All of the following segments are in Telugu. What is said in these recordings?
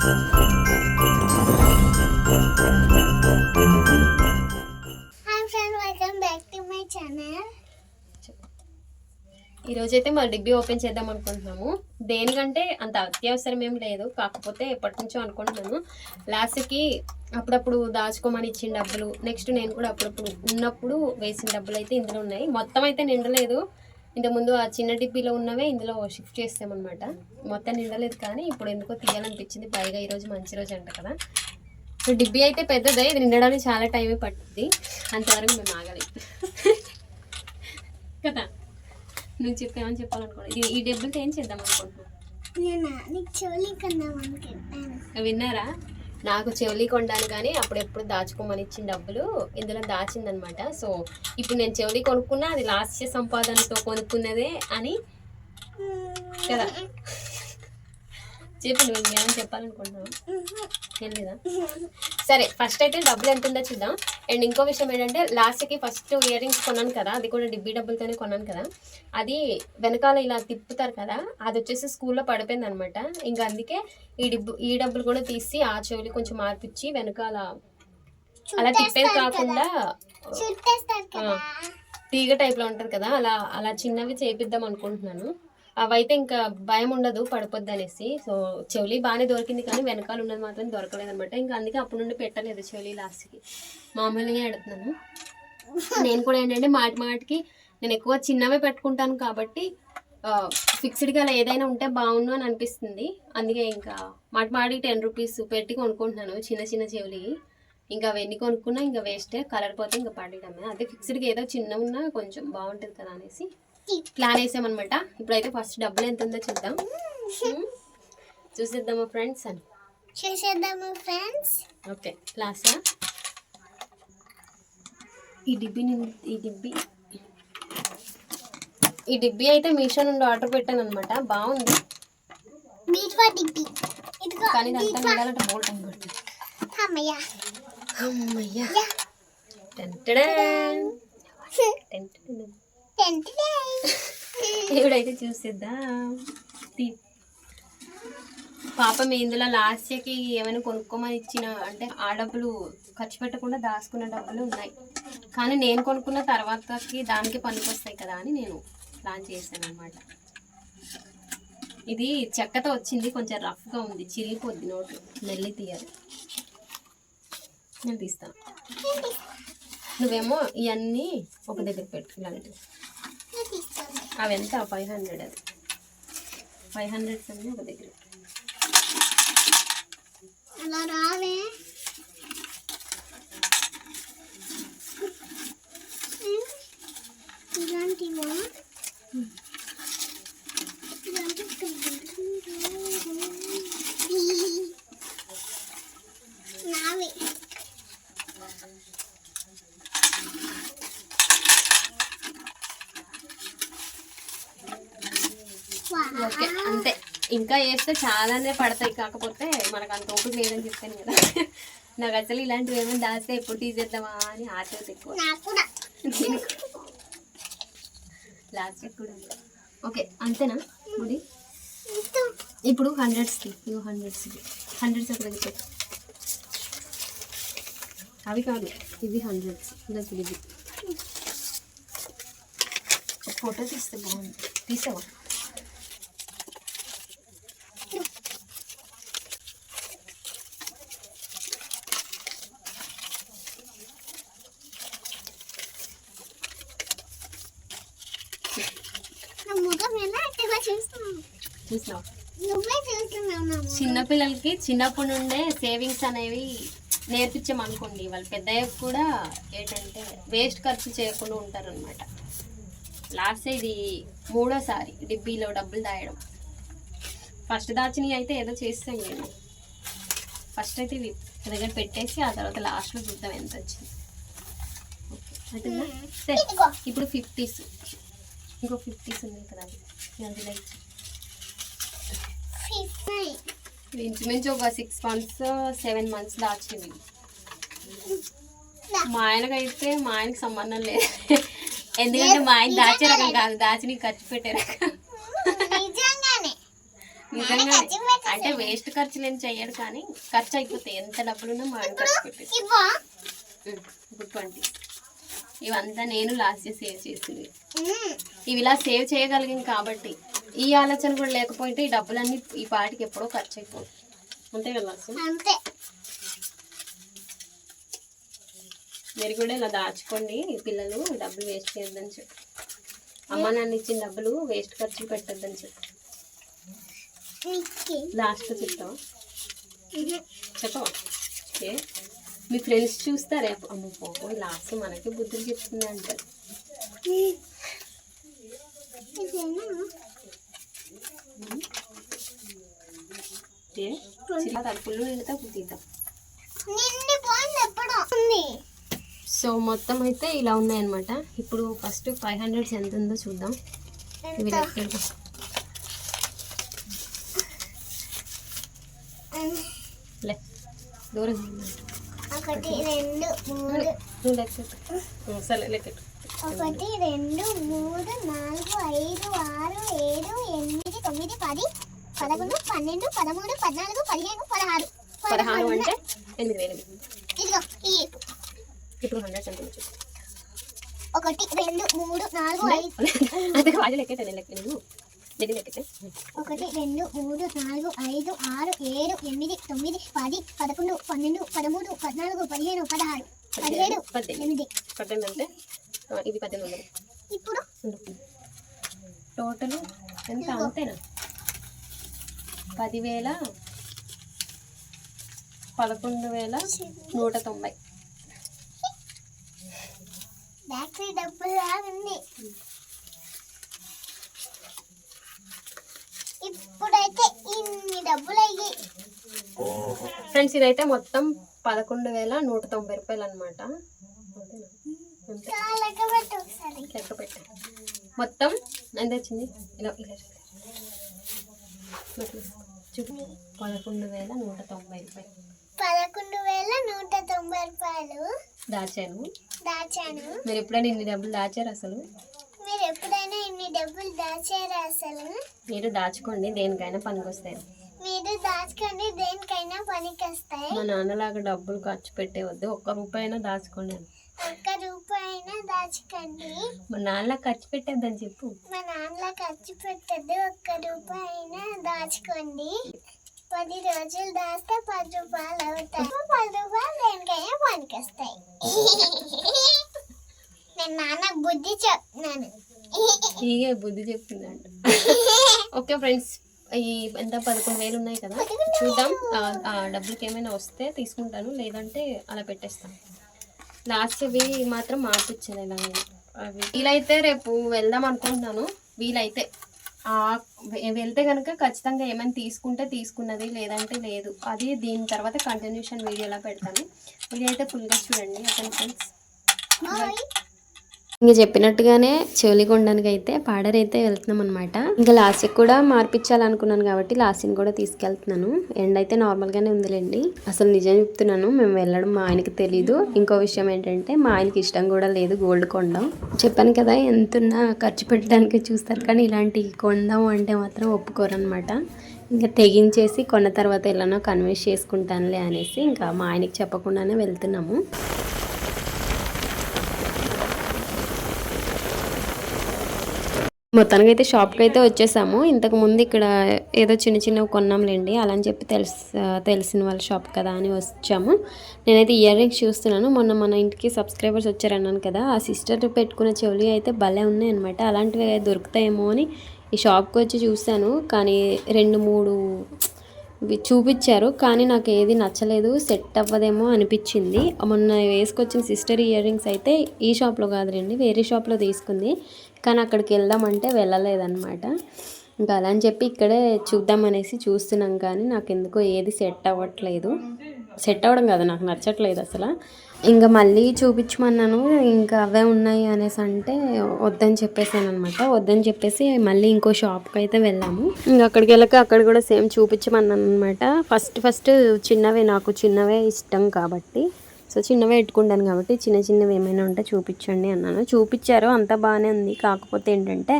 హాయ్ అయితే మా డిగ్రీ ఓపెన్ చేద్దాం అనుకుంటున్నాము. దేనికంటే అంత అత్యవసరం ఏం లేదు. కాకపోతే ఎప్పటి నుంచో అనుకుంటున్నాను. లాస్ట్కి అప్పుడప్పుడు దాచుకోమని ఇచ్చిన డబ్బులు నెక్స్ట్ నేను కూడా అప్పుడప్పుడు ఉన్నప్పుడు వేసిన డబ్బులు అయితే ఇందులో ఉన్నాయి. మొత్తం అయితే నిండలేదు. ఇంతకుముందు ఆ చిన్న డిబ్బీలో ఉన్నవే ఇందులో షిఫ్ట్ చేస్తామన్నమాట. మొత్తం నిండలేదు కానీ ఇప్పుడు ఎందుకో తీయాలనిపించింది. పైగా ఈరోజు మంచి రోజు అంట కదా. సో డిబ్బీ అయితే పెద్దదే ఇది నిండడానికి చాలా టైం పట్టుద్ది అంతవరకు మేము ఆగాలి కదా? నువ్వు చెప్పామని చెప్పాలనుకో ఇది ఈ డబ్బులతో ఏం చేద్దాం అనుకుంటున్నావు? విన్నారా? నాకు చెవులి కొనడాను కానీ అప్పుడెప్పుడు దాచుకోమని ఇచ్చిన డబ్బులు ఇందులో దాచిందనమాట. సో ఇప్పుడు నేను చెవులి కొనుక్కున్నా అది లాస్య సంపాదనతో కొనుక్కున్నదే అని కదా. చెప్పు నువ్వు ఇంకేమైనా చెప్పాలనుకుంటున్నావు ఏం లేదా సరే ఫస్ట్ అయితే డబ్బులు ఎంత ఉందో చూద్దాం. అండ్ ఇంకో విషయం ఏంటంటే లాస్ట్కి ఫస్ట్ ఇయర్ రింగ్స్ కొన్నాను కదా అది కూడా డిబ్బీ డబ్బులతోనే కొన్నాను కదా. అది వెనకాల ఇలా తిప్పుతారు కదా అది వచ్చేసి స్కూల్లో పడిపోయింది అనమాట ఇంకా అందుకే ఈ డిబ్బు ఈ డబ్బులు కూడా తీసి ఆ చెవులు కొంచెం మార్పిచ్చి వెనకాల అలా తిప్పేది కాకుండా తీగ టైప్లో ఉంటుంది కదా అలా అలా చిన్నవి చేపిద్దాం అనుకుంటున్నాను. అవైతే ఇంకా భయం ఉండదు పడిపోద్ది అనేసి సో చెవులి బాగానే దొరికింది కానీ వెనకాల ఉన్నది మాత్రం దొరకలేదు అనమాట ఇంకా అందుకే అప్పటి నుండి పెట్టలేదు చెవులి లాస్ట్కి మామూలుగా ఎడుతున్నాను నేను కూడా ఏంటంటే మాటి మాటికి నేను ఎక్కువ చిన్నవే పెట్టుకుంటాను కాబట్టి ఫిక్స్డ్గా అలా ఏదైనా ఉంటే బాగుండు అని అనిపిస్తుంది. అందుకే ఇంకా మాటి మాటికి టెన్ రూపీస్ పెట్టి కొనుక్కుంటున్నాను చిన్న చిన్న చెవులి. ఇంకా అవన్నీ కొనుక్కున్నా ఇంకా వేస్టే కలర్ పోతే ఇంకా పడేయడమే. అదే ఫిక్స్డ్గా ఏదో చిన్న ఉన్నా కొంచెం బాగుంటుంది కదా అనేసి. ప్లాన్ వేసామన్నమాట. ఇప్పుడైతే ఫస్ట్ డబ్బులు ఎంత ఉందో చూద్దాం. హ్మ్. చూసేద్దామా ఫ్రెండ్స్ అని? చూసేద్దాము ఫ్రెండ్స్ ఓకే లాస్టా ఈ డిబ్బి ఈ డిబ్బి. ఈ డిబ్బి అయితే మీషో నుండి ఆర్డర్ పెట్టాను అనమాట బాగుంది కానీ అమ్మయ్య. అమ్మయ్యా. టెంటడన్. ఇప్పుడైతే చూసేద్దాం. పాపం ఇందులో లాస్ట్కి ఏమైనా కొనుక్కోమని ఇచ్చిన అంటే ఆ డబ్బులు ఖర్చు పెట్టకుండా దాచుకున్న డబ్బులు ఉన్నాయి. కానీ నేను కొనుక్కున్న తర్వాతకి దానికి పనికొస్తాయి కదా అని నేను ప్లాన్ చేశాను అనమాట ఇది చెక్కతో వచ్చింది కొంచెం రఫ్గా ఉంది చిరిగిపోద్ది నోటు మెల్లి తీయాలి. నేను తీస్తాను. నువ్వేమో ఇవన్నీ ఒక దగ్గర పెట్టు ఇలాంటివి అవి ఎంత ఫైవ్ హండ్రెడ్ అది. ఫైవ్ హండ్రెడ్ అన్నీ ఒక దగ్గర. అలా రావే. ఇలాంటివా? ఇలాంటి నావే ఓకే అంతే ఇంకా వేస్తే చాలానే పడతాయి. కాకపోతే మనకు అంత ఓపిక లేదని చెప్తాను కదా. నాకు అసలు ఇలాంటివి ఏమైనా దాస్తే ఎప్పుడు తీసేద్దామా అని ఆశ ఎక్కువ. లాస్ట్ కూడా ఓకే అంతేనా? గుడి ఇప్పుడు హండ్రెడ్స్కి ఇవి హండ్రెడ్స్కి హండ్రెడ్స్ అక్కడ చెప్పారు అవి కాదు. ఇవి హండ్రెడ్స్ ఇలా ఇది. ఫోటో తీస్తే బాగుంది. తీసావా నా ముఖం ఎలా అట్టగా చూస్తున్నావు చూసినావా. చిన్నపిల్లలకి చిన్నప్పటి నుండే సేవింగ్స్ అనేవి నేర్పించామనుకోండి. వాళ్ళు పెద్దయ్యాక కూడా ఏంటంటే వేస్ట్ ఖర్చు చేయకుండా ఉంటారనమాట లాస్ట్ ఇది మూడోసారి డిబ్బీలో డబ్బులు దాయడం. ఫస్ట్ దాచినవి అయితే ఏదో చేస్తాం నేను ఫస్ట్ అయితే ఇవి దగ్గర పెట్టేసి ఆ తర్వాత లాస్ట్లో చూద్దాం ఎంత వచ్చింది. ఓకే. ఇప్పుడు ఫిఫ్టీస్. ఇంకో ఫిఫ్టీస్ ఉన్నాయి కదా అవి అందులో ఇచ్చి ఫిఫ్టీ. ఇది ఇంచుమించు ఒక సిక్స్ మంత్స్ సెవెన్ మంత్స్ దాచింది. మా ఆయనకైతే మా ఆయనకి సంబంధం లేదు. ఎందుకంటే మా ఆయన దాచే రకం కాదు. దాచి నీకు ఖర్చు పెట్టే రకం. నిజంగా అంటే వేస్ట్ ఖర్చులు ఏం చెయ్యడు కానీ ఖర్చు అయిపోతాయి. ఎంత డబ్బులున్నా మా ఆయన ఖర్చు ఇప్పుడు ట్వంటీ. ఇవంతా నేను లాస్ట్ సేవ్ చేసింది. ఇవి ఇలా సేవ్ చేయగలిగాం కాబట్టి ఈ ఆలోచన కూడా లేకపోతే ఈ డబ్బులన్నీ ఈ పాటికి ఎప్పుడో ఖర్చు అయిపోతాయి అంతే కదా అంతే. మీరు కూడా ఇలా దాచుకోండి ఈ పిల్లలు డబ్బులు వేస్ట్ చేయొద్దని చెప్పి. అమ్మ నాన్న ఇచ్చిన డబ్బులు వేస్ట్ ఖర్చులు పెట్టొద్దని చెప్పి. లాస్ట్ చెప్తావా? మ్మ్. చెప్పవా? ఏ? మీ ఫ్రెండ్స్ చూస్తారే అమ్మ పోయి లాస్ట్ మనకి బుద్ధులు చెప్తుంది అంటారు చిన్న తలుపులు నిండితే ఉంది. సో మొత్తం అయితే ఇలా ఉన్నాయన్నమాట. ఇప్పుడు ఫస్ట్ ఫైవ్ హండ్రెడ్స్ ఎంత ఉందో చూద్దాం. ఇవి ఎంత? లెక్కలు మ్మ్. లే దూరం ఉంది. ఒకటి రెండు మూడు. సరే లెక్కెట్టు ఒకటి రెండు మూడు నాలుగు ఐదు ఆరు ఏడు ఎనిమిది తొమ్మిది పది పదకొండు పన్నెండు పదమూడు పద్నాలుగు పదిహేను పదహారు. పదహారు అంటే ఎనిమిది వేలు. ఇదిగో ఈ ఇప్పుడు ఉందో. చూద్దాం. ఒకటి రెండు మూడు నాలుగు ఐదు. అదే వాళ్ళు లెక్కెట్టే నేను లెక్క నేను ఇది లెక్కెట్టే ఒకటి రెండు మూడు నాలుగు ఐదు ఆరు ఏడు ఎనిమిది తొమ్మిది పది పదకొండు పన్నెండు పదమూడు పద్నాలుగు పదిహేను పదహారు పదిహేడు ఎనిమిది. పద్దెనిమిది అంటే ఇది పద్దెనిమిది ఇప్పుడు? టోటల్ ఎంత? అంతేనా? పదివేల పదకొండు వేల నూట తొంభై. బ్యాటరీ డబ్బులు లాగుంది ఇప్పుడైతే ఇన్ని డబ్బులు అయ్యి ఫ్రెండ్స్ ఇదైతే మొత్తం పదకొండు వేల నూట తొంభై రూపాయలు అనమాట లెక్క పెట్టా. మొత్తం ఎంత వచ్చింది? ఇలా ఇలా. పదకొండు వేల నూట తొంభై రూపాయలు. పదకొండు వేల నూట తొంభై రూపాయలు. దాచాను. దాచాను. మీరు ఎప్పుడైనా ఇన్ని డబ్బులు దాచారు అసలు? మీరు ఎప్పుడైనా ఇన్ని డబ్బులు దాచారా అసలు? మీరు దాచుకోండి దేనికైనా పనికొస్తాయి. మీరు దాచుకొని దేనికైనా పనికి వస్తాయి మా నాన్నలాగా డబ్బులు ఖర్చు పెట్టే వద్దు ఒక్క రూపాయి అయినా దాచుకోండి. ఒక్క రూపాయి దాచుకోండి. మా నాన్న ఖర్చు పెట్టేద్దని చెప్పు. మా నాన్నలా ఖర్చు పెట్టద్దు ఒక్క రూపాయి దాచుకోండి. పది రోజులు దాస్తే పది రూపాయలు అవుతాయి. పది రూపాయలు దేనికైనా పనికి వస్తాయి నేను నాన్న బుద్ధి చెప్తున్నాను. ఇగే బుద్ధి చెప్తుందంట ఓకే ఫ్రెండ్స్ ఈ ఎంత పదకొండు వేలు ఉన్నాయి కదా? చూద్దాం. ఆ డబ్బులకి ఏమైనా వస్తే తీసుకుంటాను లేదంటే అలా పెట్టేస్తాను. లాస్ట్ ఇవి మాత్రం మార్పించాను ఇలా అవి వీలైతే రేపు వెళ్దాం అనుకుంటున్నాను. వీలైతే. వెళ్తే కనుక ఖచ్చితంగా ఏమైనా తీసుకుంటే తీసుకున్నది లేదంటే లేదు. అది దీని తర్వాత కంటిన్యూషన్ వీడియోలా పెడతాను. వీడియో అయితే ఫుల్గా చూడండి అతను ఫ్రెండ్స్ ఇంకా చెప్పినట్టుగానే చెవులిగొండానికి అయితే పాడరైతే వెళ్తున్నాం అనమాట ఇంకా లాస్ట్కి కూడా మార్పించాలనుకున్నాను కాబట్టి లాస్ట్ని కూడా తీసుకెళ్తున్నాను. ఎండ్ అయితే నార్మల్గానే ఉందిలేండి. అసలు నిజం చెప్తున్నాను మేము వెళ్ళడం మా ఆయనకి తెలీదు. ఇంకో విషయం ఏంటంటే మా ఆయనకి ఇష్టం కూడా లేదు గోల్డ్ కొండం చెప్పాను కదా ఎంతున్నా ఖర్చు పెట్టడానికి చూస్తారు. కానీ ఇలాంటి కొండం అంటే మాత్రం ఒప్పుకోరు అనమాట ఇంకా తెగించేసి కొన్న తర్వాత ఎలానో కన్విన్స్ చేసుకుంటానులే అనేసి ఇంకా మా ఆయనకి చెప్పకుండానే వెళ్తున్నాము. మొత్తానికి అయితే షాప్కి అయితే వచ్చేసాము. ఇంతకు ముందు ఇక్కడ ఏదో చిన్న చిన్నవి కొన్నాంలేండి. అలా అని చెప్పి తెలుసు తెలిసిన వాళ్ళ షాప్ కదా అని వచ్చాము. నేనైతే ఇయర్ రింగ్స్ చూస్తున్నాను. మొన్న మన ఇంటికి సబ్స్క్రైబర్స్ వచ్చారన్నాను కదా ఆ సిస్టర్ పెట్టుకున్న చెవులు అయితే భలే ఉన్నాయి అనమాట అలాంటివి దొరుకుతాయేమో అని ఈ షాప్కి వచ్చి చూశాను. కానీ రెండు మూడు చూపించారు కానీ నాకు ఏది నచ్చలేదు. సెట్ అవ్వదేమో అనిపించింది. మొన్న వేసుకొచ్చిన సిస్టర్ ఇయర్ రింగ్స్ అయితే ఈ షాప్లో కాదులేండి వేరే షాప్లో తీసుకుంది. కానీ అక్కడికి వెళ్దామంటే వెళ్ళలేదన్నమాట. ఇంకా అలా అని చెప్పి ఇక్కడే చూద్దామనేసి చూస్తున్నాం కానీ నాకు ఎందుకో ఏది సెట్ అవ్వట్లేదు. సెట్ అవ్వడం కదా నాకు నచ్చట్లేదు అసలు. ఇంకా మళ్ళీ చూపించమన్నాను ఇంకా అవే ఉన్నాయి అనేసి అంటే వద్దని చెప్పేసాను అనమాట వద్దని చెప్పేసి మళ్ళీ ఇంకో షాప్కి అయితే వెళ్ళాము. ఇంకా అక్కడికి వెళ్ళక అక్కడ కూడా సేమ్ చూపించమన్నాను అనమాట ఫస్ట్ ఫస్ట్ చిన్నవే నాకు చిన్నవే ఇష్టం కాబట్టి. సో చిన్నవే పెట్టుకుంటాను కాబట్టి చిన్న చిన్నవి ఏమైనా ఉంటే చూపించండి అన్నాను. చూపించారు అంతా బాగానే ఉంది. కాకపోతే ఏంటంటే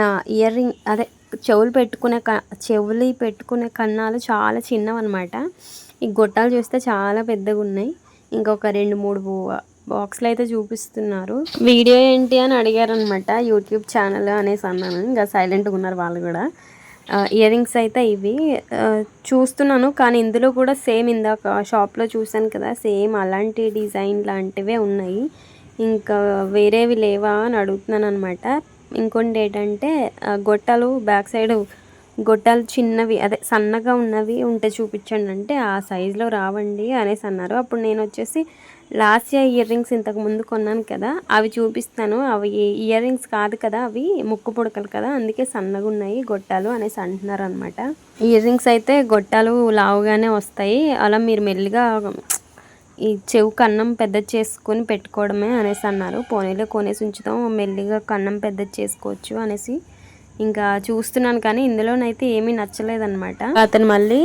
నా ఇయర్ రింగ్ అదే చెవులు పెట్టుకునే క చెవులు పెట్టుకునే కన్నాలు చాలా చిన్నవి అనమాట ఈ గొట్టాలు చూస్తే చాలా పెద్దగా ఉన్నాయి. ఇంకొక రెండు మూడు బాక్స్లు అయితే చూపిస్తున్నారు. వీడియో ఏంటి అని అడిగారు అనమాట యూట్యూబ్ ఛానల్ అనేసి అన్నాను. ఇంకా సైలెంట్గా ఉన్నారు వాళ్ళు కూడా. ఇయర్ రింగ్స్ అయితే ఇవి. చూస్తున్నాను కానీ ఇందులో కూడా సేమ్ ఇందాక షాప్లో చూసాను కదా సేమ్ అలాంటి డిజైన్ లాంటివే ఉన్నాయి. ఇంకా వేరేవి లేవా అని అడుగుతున్నాను అనమాట ఇంకొంటి ఏంటంటే గొట్టలు గొట్టాలు బ్యాక్ సైడ్ గొట్టాలు చిన్నవి అదే సన్నగా ఉన్నవి ఉంటే చూపించండి అంటే ఆ సైజులో రావండి అనేసి అన్నారు. అప్పుడు నేను వచ్చేసి లాస్ట్ ఇయర్ ఇయర్ రింగ్స్ ఇంతకు ముందు కొన్నాను కదా అవి చూపిస్తాను. అవి ఇయర్ రింగ్స్ కాదు కదా అవి ముక్కు పుడకలు కదా అందుకే సన్నగా ఉన్నాయి గొట్టాలు అనేసి అంటున్నారు అనమాట ఇయర్ రింగ్స్ అయితే గొట్టాలు లావుగానే వస్తాయి. అలా మీరు మెల్లిగా ఈ చెవు కన్నం పెద్ద చేసుకొని పెట్టుకోవడమే అనేసి అన్నారు. పోనీలో కొనేసి ఉంచుతాం మెల్లిగా కన్నం పెద్ద చేసుకోవచ్చు అనేసి ఇంకా చూస్తున్నాను కానీ ఇందులోనైతే ఏమీ నచ్చలేదన్నమాట. అతను మళ్ళీ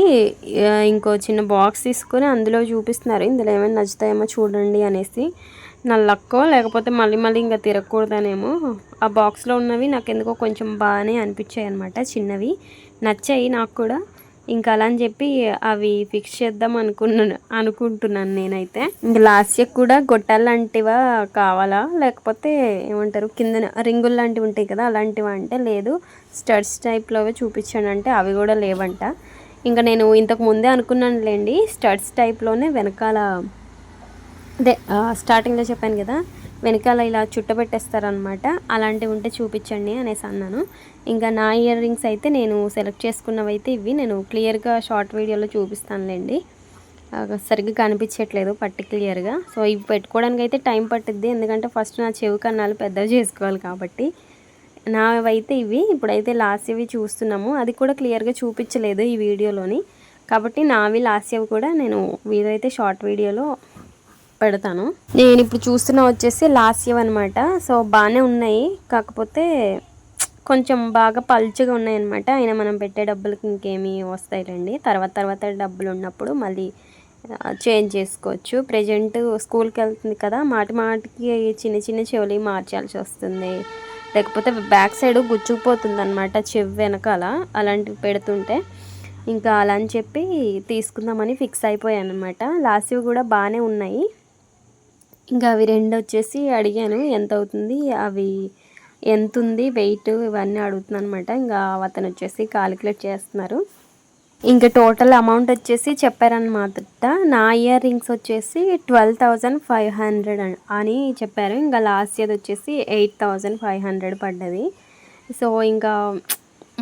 ఇంకో చిన్న బాక్స్ తీసుకొని అందులో చూపిస్తున్నారు. ఇందులో ఏమైనా నచ్చుతాయేమో చూడండి అనేసి. నా లక్కో లేకపోతే మళ్ళీ మళ్ళీ ఇంకా తిరగకూడదనేమో. ఆ బాక్స్లో ఉన్నవి నాకు ఎందుకో కొంచెం బాగానే అనిపించాయి అనమాట చిన్నవి. నచ్చాయి నాకు కూడా. ఇంకా అలా అని చెప్పి అవి ఫిక్స్ చేద్దాం అనుకున్నాను అనుకుంటున్నాను నేనైతే. ఇంకా లాస్ట్ కూడా గొట్టాలు లాంటివా కావాలా? లేకపోతే ఏమంటారు? కింద రింగులు లాంటివి ఉంటాయి కదా అలాంటివా అంటే లేదు. స్టడ్స్ టైప్లోవే చూపించాను అంటే అవి కూడా లేవంట. ఇంకా నేను ఇంతకు ముందే అనుకున్నానులేండి స్టడ్స్ టైప్లోనే వెనకాల అదే స్టార్టింగ్లో చెప్పాను కదా వెనకాల ఇలా చుట్టబెట్టేస్తారనమాట. అలాంటివి ఉంటే చూపించండి అనేసి అన్నాను. ఇంకా నా ఇయర్ రింగ్స్ అయితే నేను సెలెక్ట్ చేసుకున్నవి అయితే ఇవి. నేను క్లియర్గా షార్ట్ వీడియోలో చూపిస్తానులేండి. సరిగ్గా కనిపించట్లేదు పర్టికులర్గా సో ఇవి పెట్టుకోవడానికి అయితే టైం పట్టుద్ది. ఎందుకంటే ఫస్ట్ నా చెవి కన్నాలు పెద్దవి చేసుకోవాలి కాబట్టి. నావైతే ఇవి. ఇప్పుడైతే లాస్ట్ ఇవి చూస్తున్నాము. అది కూడా క్లియర్గా చూపించలేదు ఈ వీడియోలోని కాబట్టి నావి లాస్ట్ ఇవి కూడా నేను వీలైతే షార్ట్ వీడియోలో పెడతాను. నేను ఇప్పుడు చూస్తున్న వచ్చేసి లాస్యం అనమాట సో బాగానే ఉన్నాయి. కాకపోతే కొంచెం బాగా పల్చగా ఉన్నాయి అనమాట అయినా మనం పెట్టే డబ్బులకి ఇంకేమి వస్తాయిలేండి. తర్వాత తర్వాత డబ్బులు ఉన్నప్పుడు మళ్ళీ చేంజ్ చేసుకోవచ్చు. ప్రజెంట్ స్కూల్కి వెళ్తుంది కదా మాటి మాటికి చిన్న చిన్న చెవులు మార్చాల్సి వస్తుంది. లేకపోతే బ్యాక్ సైడ్ గుచ్చుకుపోతుంది అనమాట చెవి వెనకాల. అలాంటివి పెడుతుంటే ఇంకా అలా అని చెప్పి తీసుకుందామని ఫిక్స్ అయిపోయాను అనమాట లాస్ట్వి కూడా బాగానే ఉన్నాయి. ఇంకా అవి రెండు వచ్చేసి అడిగాను ఎంత అవుతుంది అవి ఎంత ఉంది వెయిట్ ఇవన్నీ అడుగుతున్నాను అనమాట ఇంకా అతను వచ్చేసి కాలిక్యులేట్ చేస్తున్నారు. ఇంకా టోటల్ అమౌంట్ వచ్చేసి చెప్పారనమాట నా ఇయర్ రింగ్స్ వచ్చేసి ట్వెల్వ్ థౌజండ్ ఫైవ్ హండ్రెడ్ అని చెప్పారు. ఇంకా లాస్ట్ ఇయర్ వచ్చేసి ఎయిట్ థౌజండ్ ఫైవ్ హండ్రెడ్ పడ్డది. సో ఇంకా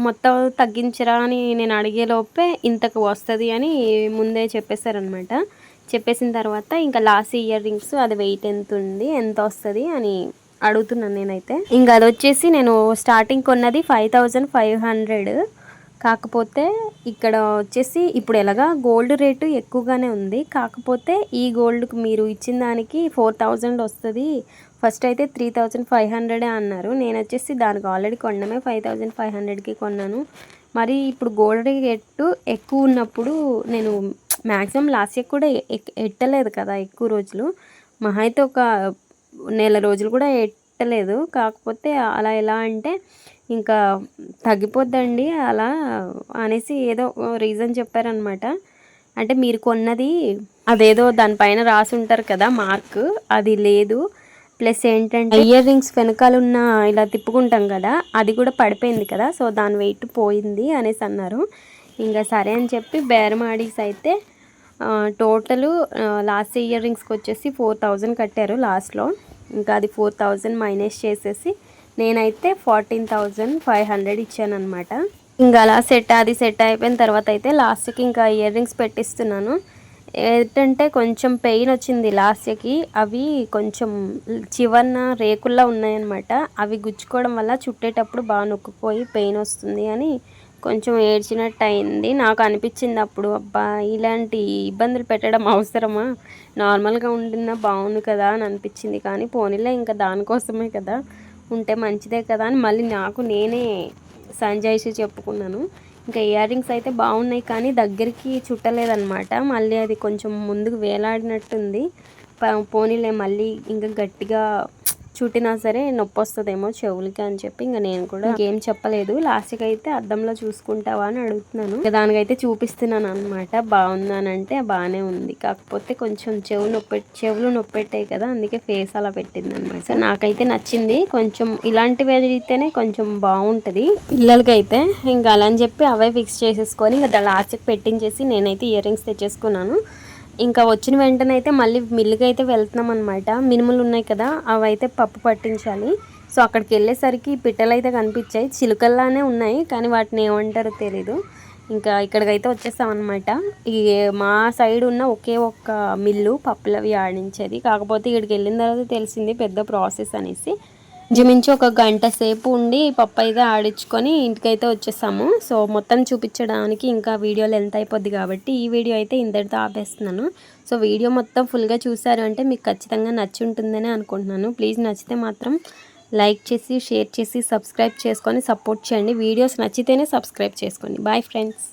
మొత్తం తగ్గించరా అని నేను అడిగే లోపే ఇంతకు వస్తుంది అని ముందే చెప్పేశారనమాట చెప్పేసిన తర్వాత ఇంకా లాస్ట్ ఇయర్ రింగ్స్ అది వెయిట్ ఎంత ఉంది ఎంత వస్తుంది అని అడుగుతున్నాను నేనైతే. ఇంకా అది వచ్చేసి నేను స్టార్టింగ్ కొన్నది ఫైవ్ థౌజండ్ ఫైవ్ హండ్రెడ్ కాకపోతే ఇక్కడ వచ్చేసి ఇప్పుడు ఎలాగా గోల్డ్ రేటు ఎక్కువగానే ఉంది. కాకపోతే ఈ గోల్డ్కి మీరు ఇచ్చిన దానికి ఫోర్ థౌజండ్ వస్తుంది. ఫస్ట్ అయితే త్రీ థౌజండ్ ఫైవ్ హండ్రెడే అన్నారు. నేను వచ్చేసి దానికి ఆల్రెడీ కొనడమే ఫైవ్ థౌజండ్ ఫైవ్ హండ్రెడ్కి కొన్నాను. మరి ఇప్పుడు గోల్డ్ రేటు ఎక్కువ ఉన్నప్పుడు నేను మ్యాక్సిమం లాస్ట్ ఇయర్ కూడా ఎక్- ఎట్టలేదు కదా ఎక్కువ రోజులు. మహా అయితే ఒక నెల రోజులు కూడా ఎట్టలేదు. కాకపోతే అలా ఎలా అంటే ఇంకా తగ్గిపోద్దండి అలా అనేసి ఏదో రీజన్ చెప్పారనమాట అంటే మీరు కొన్నది అదేదో దానిపైన రాసి ఉంటారు కదా మార్క్ అది లేదు. ప్లస్ ఏంటంటే ఇయర్ రింగ్స్ వెనకాల ఉన్న ఇలా తిప్పుకుంటాం కదా అది కూడా పడిపోయింది కదా. సో దాని వెయిట్ పోయింది అనేసి అన్నారు. ఇంకా సరే అని చెప్పి బేరమాడీస్ అయితే టోటల్ లాస్ట్ ఇయర్ రింగ్స్కి వచ్చేసి ఫోర్ థౌజండ్ కట్టారు లాస్ట్లో. ఇంకా అది ఫోర్ థౌజండ్ మైనస్ చేసేసి నేనైతే ఫార్టీన్ థౌజండ్ ఫైవ్ హండ్రెడ్ ఇచ్చాను అనమాట ఇంకా అలా సెట్ అది సెట్ అయిపోయిన తర్వాత అయితే లాస్ట్కి ఇంకా ఇయర్ రింగ్స్ పెట్టిస్తున్నాను. ఏంటంటే కొంచెం పెయిన్ వచ్చింది లాస్ట్కి. అవి కొంచెం చివరన రేకుల్లా ఉన్నాయన్నమాట. అవి గుచ్చుకోవడం వల్ల చుట్టేటప్పుడు బాగా నొక్కుపోయి పెయిన్ వస్తుంది అని కొంచెం ఏడ్చినట్టు అయింది నాకు అనిపించింది అప్పుడు అబ్బా ఇలాంటి ఇబ్బందులు పెట్టడం అవసరమా? నార్మల్గా ఉండినా బాగుంది కదా అని అనిపించింది. కానీ పోనీలే ఇంకా దానికోసమే కదా. ఉంటే మంచిదే కదా అని మళ్ళీ నాకు నేనే సంజయ్సి చెప్పుకున్నాను. ఇంకా ఇయర్ రింగ్స్ అయితే బాగున్నాయి కానీ దగ్గరికి చుట్టలేదన్నమాట. మళ్ళీ అది కొంచెం ముందుకు వేలాడినట్టుంది. పోనీలే మళ్ళీ ఇంకా గట్టిగా చుట్టినా సరే నొప్పి వస్తుందేమో చెవులకి అని చెప్పి ఇంకా నేను కూడా ఏం చెప్పలేదు. లాస్ట్కి అయితే అద్దంలో చూసుకుంటావా అని అడుగుతున్నాను. ఇంకా దానికైతే చూపిస్తున్నాను అనమాట బాగుందానంటే బాగానే ఉంది. కాకపోతే కొంచెం చెవు నొప్పి చెవులు నొప్పెట్టాయి కదా అందుకే ఫేస్ అలా పెట్టింది అనమాట సో నాకైతే నచ్చింది. కొంచెం ఇలాంటివి అయితేనే కొంచెం బాగుంటుంది. పిల్లలకైతే ఇంకా అలా అని చెప్పి అవే ఫిక్స్ చేసేసుకొని ఇంకా లాస్ట్కి పెట్టించేసి నేనైతే ఇయర్ రింగ్స్ తెచ్చేసుకున్నాను. ఇంకా వచ్చిన వెంటనే అయితే మళ్ళీ మిల్లుకి అయితే వెళ్తున్నాం అనమాట మినుములు ఉన్నాయి కదా అవి అయితే పప్పు పట్టించాలి. సో అక్కడికి వెళ్ళేసరికి పిట్టలు అయితే కనిపించాయి. చిలుకల్లానే ఉన్నాయి కానీ వాటిని ఏమంటారో తెలీదు. ఇంకా ఇక్కడికైతే వచ్చేస్తాం ఈ మా సైడ్ ఉన్న ఒకే ఒక్క మిల్లు పప్పులవి ఆడించేది. కాకపోతే ఇక్కడికి వెళ్ళిన తర్వాత తెలిసింది పెద్ద ప్రాసెస్ అనేసి. ఇంచుమించు ఒక గంట సేపు ఉండి పప్పు అయితే ఆడించుకొని ఇంటికైతే వచ్చేసాము. సో మొత్తం చూపించడానికి ఇంకా వీడియో లెంత్ అయిపోద్ది కాబట్టి ఈ వీడియో అయితే ఇంతటితో ఆపేస్తున్నాను. సో వీడియో మొత్తం ఫుల్గా చూసారు అంటే మీకు ఖచ్చితంగా నచ్చి ఉంటుందని అనుకుంటున్నాను. ప్లీజ్ నచ్చితే మాత్రం లైక్ చేసి షేర్ చేసి సబ్స్క్రైబ్ చేసుకొని సపోర్ట్ చేయండి. వీడియోస్ నచ్చితేనే సబ్స్క్రైబ్ చేసుకోండి. Bye friends.